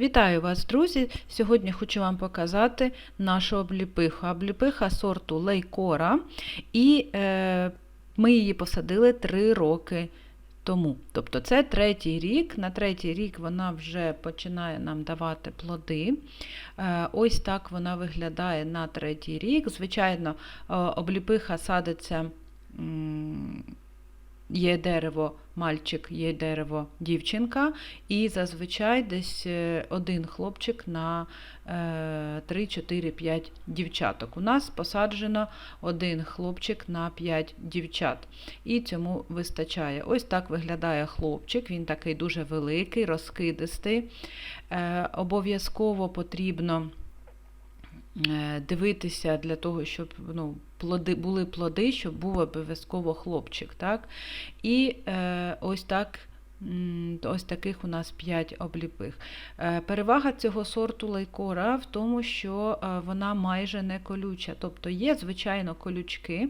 Вітаю вас, друзі! Сьогодні хочу вам показати нашу обліпиху. Обліпиха сорту лейкора, і е, ми її посадили 3 роки тому. Тобто це третій рік. На третій рік вона вже починає нам давати плоди. Е, ось так вона виглядає на третій рік. Звичайно, е, обліпиха садиться. м, Є дерево мальчик, є дерево дівчинка, і зазвичай десь е, один хлопчик на 3, 4, 5 дівчаток. У нас посаджено один хлопчик на 5 дівчат. І цьому вистачає. Ось так виглядає хлопчик, він такий дуже великий, розкидистий. Е, Обов'язково потрібно е, дивитися для того, щоб ну, плоди, були плоди, щоб був обов'язково хлопчик. Так? І е, ось так. Ось таких у нас 5 обліпих. Е, Перевага цього сорту лейкора в тому, що е, вона майже не колюча. Тобто є, звичайно, колючки,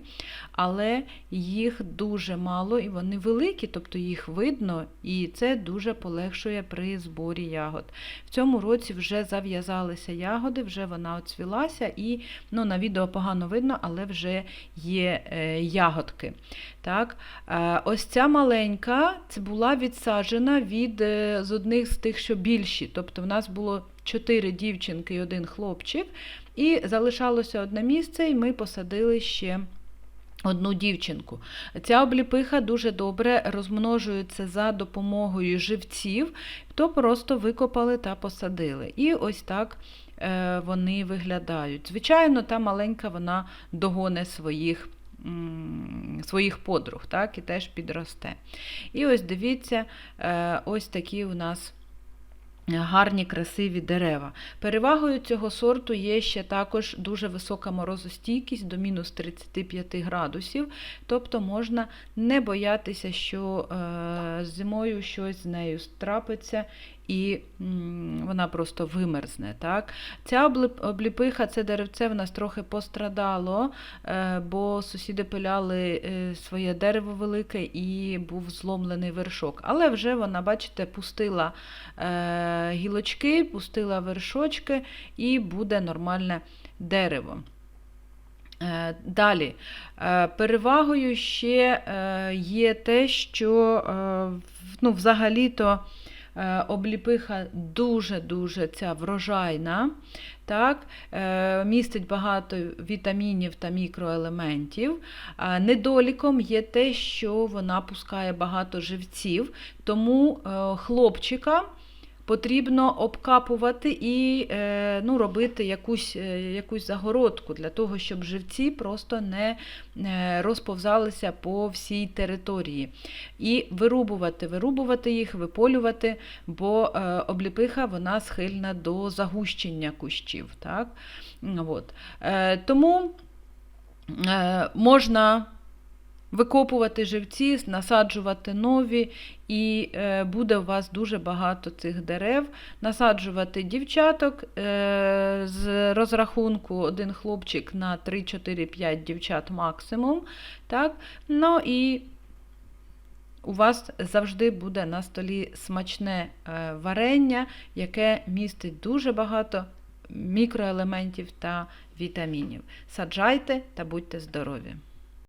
але їх дуже мало і вони великі, тобто їх видно, і це дуже полегшує при зборі ягод. В цьому році вже зав'язалися ягоди, вже вона оцвілася, і ну, на відео погано видно, але вже є е, ягодки. Так? Ось ця маленька це була відсаджена від е, з одних з тих, що більші. Тобто в нас було чотири дівчинки і один хлопчик, і залишалося одне місце, і ми посадили ще. Одну дівчинку. Ця обліпиха дуже добре розмножується за допомогою живців, то просто викопали та посадили. І ось так е, вони виглядають. Звичайно, та маленька вона догоне своїх своїх подруг, так, і теж підросте. І ось дивіться, е, ось такі у нас гарні, красиві дерева. Перевагою цього сорту є ще також дуже висока морозостійкість до мінус 35 градусів, тобто можна не боятися, що е, зимою щось з нею трапиться і вона просто вимерзне. Так? Ця обліпиха, це деревце в нас трохи пострадало, е, бо сусіди пиляли е, своє дерево велике і був зломлений вершок. Але вже вона, бачите, пустила е, гілочки, пустила вершочки і буде нормальне дерево. Далі, перевагою ще є те, що ну, взагалі-то обліпиха дуже-дуже ця врожайна, так? е, містить багато вітамінів та мікроелементів. Недоліком є те, що вона пускає багато живців, тому е, хлопчика потрібно обкапувати і е, ну, робити якусь, е, якусь загородку для того, щоб живці просто не е, розповзалися по всій території. І вирубувати, вирубувати їх, виполювати, бо обліпиха вона схильна до загущення кущів. Так? От. Тому можна викопувати живці, насаджувати нові, і е, буде у вас дуже багато цих дерев. Насаджувати дівчаток е, з розрахунку один хлопчик на 3-4-5 дівчат максимум. Так? Ну і у вас завжди буде на столі смачне е, варення, яке містить дуже багато мікроелементів та вітамінів. Саджайте та будьте здорові!